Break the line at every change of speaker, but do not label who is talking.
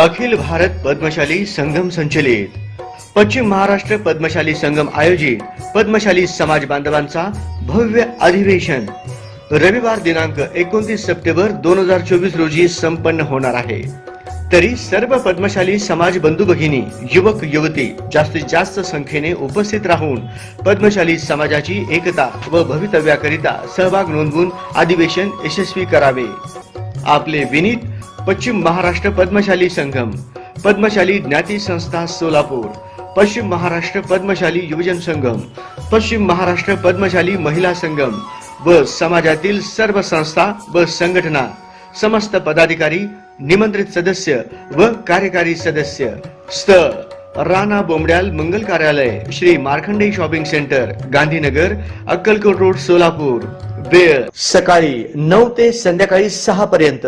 अखिल भारत पद्मशाली संगम संचलित. पश्चिम महाराष्ट्र पद्मशाली संगम आयोजित पद्मशाली समाज बांधवांचा भव्य अधिवेशन. रविवार दिनांक एकोणतीस सप्टेंबर दोन हजार चोवीस रोजी संपन्न होणार आहे. तरी सर्व पद्मशाली समाज बंधू भगिनी युवक युवती जास्तीत जास्त संख्येने उपस्थित राहून पद्मशाली समाजाची एकता व भवितव्याकरिता सहभाग नोंदवून अधिवेशन यशस्वी करावे. आपले विनीत पश्चिम महाराष्ट्र पद्मशाली संगम पद्मशाली ज्ञाती संस्था सोलापूर पश्चिम महाराष्ट्र पद्मशाली युवजन संगम पश्चिम महाराष्ट्र पद्मशाली महिला संगम व समाजातील सर्व संस्था व संघटना समस्त पदाधिकारी निमंत्रित सदस्य व कार्यकारी सदस्य. स्थळ राणा बोंबड्याल मंगल कार्यालय Shri Markhande shopping centre Gandhinagar Akkalkot road Solapur. वेळ. सकाळी नऊ ते संध्याकाळी सहा पर्यंत.